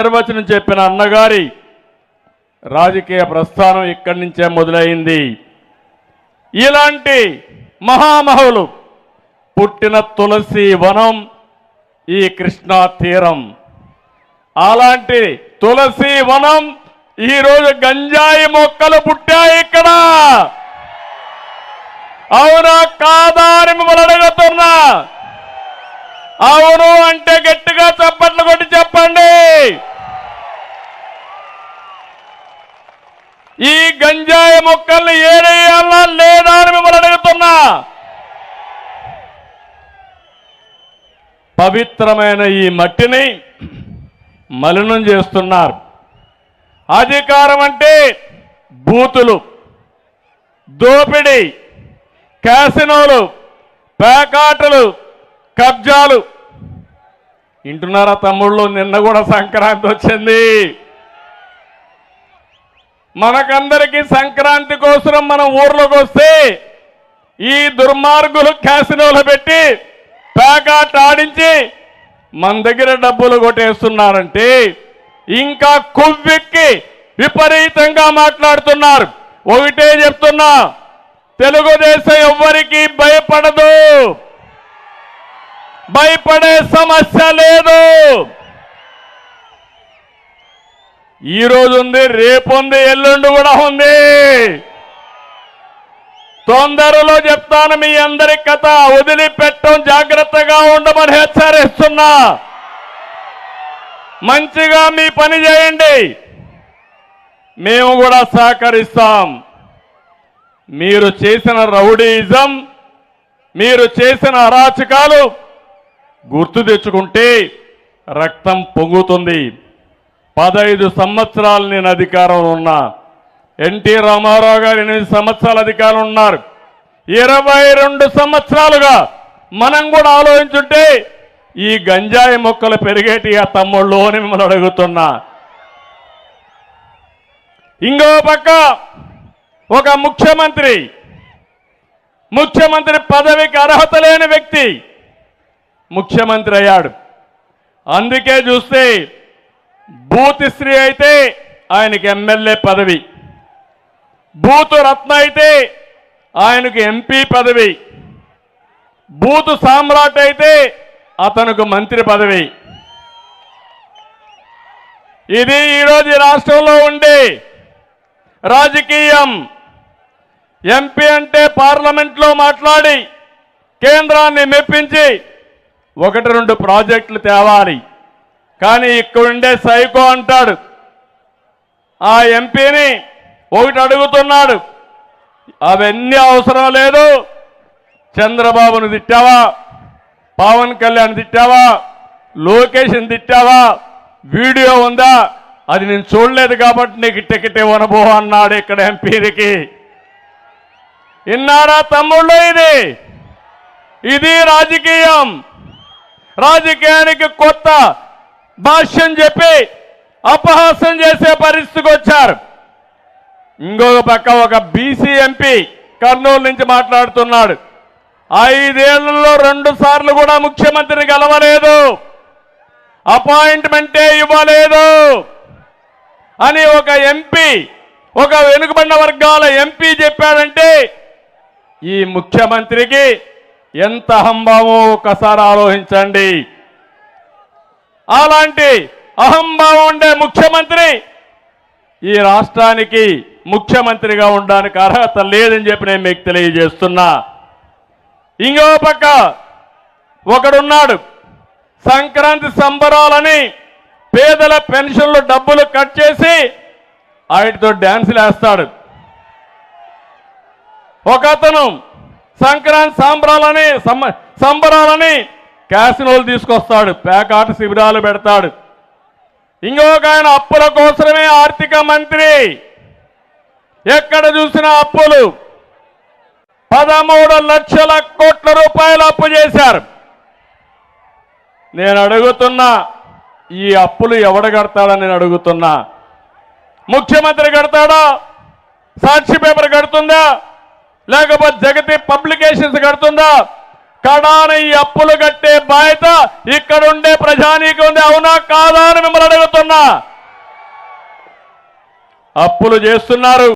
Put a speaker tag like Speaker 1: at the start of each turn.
Speaker 1: నిర్వచనం చెప్పిన అన్నగారి రాజకీయ ప్రస్థానం ఇక్కడి నుంచే మొదలైంది. ఇలాంటి మహామహులు పుట్టిన తులసి వనం ఈ కృష్ణా తీరం. అలాంటి తులసి వనం ఈరోజు గంజాయి మొక్కలు పుట్టాయి ఇక్కడ. అవునా కాదా అని మిమ్మల్ని అడుగుతున్నా. అవును అంటే గట్టిగా చప్పట్లు కొట్టి చెప్పండి ఈ గంజాయి మొక్కల్ని ఏడేయాలా లేదా అని మిమ్మల్ని అడుగుతున్నా. పవిత్రమైన ఈ మట్టిని మలినం చేస్తున్నారు. అధికారం అంటే బూతులు దోపిడీ క్యాసినోలు పేకాటలు కబ్జాలు. వింటున్నారా తమ్ముళ్ళు? నిన్న కూడా సంక్రాంతి వచ్చింది. మనకందరికీ సంక్రాంతి కోసం మనం ఊర్లోకి వస్తే ఈ దుర్మార్గులు క్యాసినోలు పెట్టి పేకాట ఆడించి మన దగ్గర డబ్బులు కొట్టేస్తున్నారంటే ఇంకా కొవ్వెక్కి విపరీతంగా మాట్లాడుతున్నారు. ఒకటే చెప్తున్నా తెలుగుదేశం ఎవ్వరికీ భయపడదు. భయపడే సమస్య లేదు. ఈ రోజు ఉంది రేపు ఉంది ఎల్లుండి కూడా ఉంది. తొందరలో చెప్తాను మీ అందరి కథ వదిలిపెట్టం జాగ్రత్తగా ఉండమని హెచ్చరిస్తున్నా. మంచిగా మీ పని చేయండి. మేము కూడా సహకరిస్తాం. మీరు చేసిన రౌడీయిజం మీరు చేసిన అరాచకాలు గుర్తు తెచ్చుకుంటే రక్తం పొంగుతుంది. పదహైదు సంవత్సరాలు నేను అధికారంలో ఉన్నా. ఎన్టీ రామారావు గారు ఎనిమిది సంవత్సరాల అధికారం ఉన్నారు. ఇరవై రెండు సంవత్సరాలుగా మనం కూడా ఆలోచించుంటే ఈ గంజాయి మొక్కలు పెరిగేటి ఆ తమ్ముళ్ళు అని మిమ్మల్ని అడుగుతున్నా. ఇంకో పక్క ఒక ముఖ్యమంత్రి. ముఖ్యమంత్రి పదవికి అర్హత లేని వ్యక్తి ముఖ్యమంత్రి అయ్యాడు. అందుకే చూస్తే బూత్ స్త్రీ అయితే ఆయనకి ఎమ్మెల్యే పదవి. బూతు రత్న అయితే ఆయనకు ఎంపీ పదవి. బూతు సామ్రాట్ అయితే అతనికి మంత్రి పదవి. ఇది ఈరోజు రాష్ట్రంలో ఉండే రాజకీయం. ఎంపీ అంటే పార్లమెంట్లో మాట్లాడి కేంద్రాన్ని మెప్పించి ఒకటి రెండు ప్రాజెక్టులు తేవాలి. కానీ ఇక్కడుండే సైకో అంటాడు. ఆ ఎంపీని ఒకటి అడుగుతున్నాడు. అవన్నీ అవసరం లేదు. చంద్రబాబును తిట్టావా? పవన్ కళ్యాణ్ తిట్టావా? లోకేష్ని తిట్టావా? వీడియో ఉందా? అది నేను చూడలేదు కాబట్టి నీకు టికెట్ ఇవ్వనబో అన్నాడు ఇక్కడ ఎంపీకి విన్నారా తమ్ముళ్ళు ఇది? ఇది రాజకీయం. రాజకీయానికి కొత్త భాష్యం చెప్పి అపహాస్యం చేసే పరిస్థితికి వచ్చారు. ఇంకొక పక్క ఒక బీసీ ఎంపీ కర్నూలు నుంచి మాట్లాడుతున్నాడు. ఐదేళ్ళలో రెండు సార్లు కూడా ముఖ్యమంత్రిని కలవలేదు అపాయింట్మెంటే ఇవ్వలేదు అని ఒక ఎంపీ ఒక వెనుకబడిన వర్గాల ఎంపీ చెప్పాడంటే ఈ ముఖ్యమంత్రికి ఎంత అహంభావమో ఒకసారి ఆలోచించండి. అలాంటి అహంభావం ఉండే ముఖ్యమంత్రి ఈ రాష్ట్రానికి ముఖ్యమంత్రిగా ఉండడానికి అర్హత లేదని చెప్పి నేను మీకు తెలియజేస్తున్నా. ఇంకో పక్క ఒకడున్నాడు సంక్రాంతి సంబరాలని పేదల పెన్షన్లు డబ్బులు కట్ చేసి వాటితో డ్యాన్సులు వేస్తాడు. ఒక అతను సంక్రాంతి సంబరాలని సంబరాలని క్యాసినోలు తీసుకొస్తాడు పేకాట శిబిరాలు పెడతాడు. ఇంకొక ఆయన అప్పుల కోసమే ఆర్థిక మంత్రి. ఎక్కడ చూసినా అప్పులు. పదమూడు లక్షల కోట్ల రూపాయలు అప్పు చేశారు. నేను అడుగుతున్నా ఈ అప్పులు ఎవడు కడతాడని నేను అడుగుతున్నా. ముఖ్యమంత్రి కడతాడా? సాక్షి పేపర్ కడుతుందా? లేకపోతే జగతి పబ్లికేషన్స్ కడుతుందా? కడాన ఈ అప్పులు కట్టే బాధ్యత ఇక్కడుండే ప్రజానీకి ఉంది. అవునా కాదా అని మిమ్మల్ని అడుగుతున్నా. అప్పులు చేస్తున్నారు.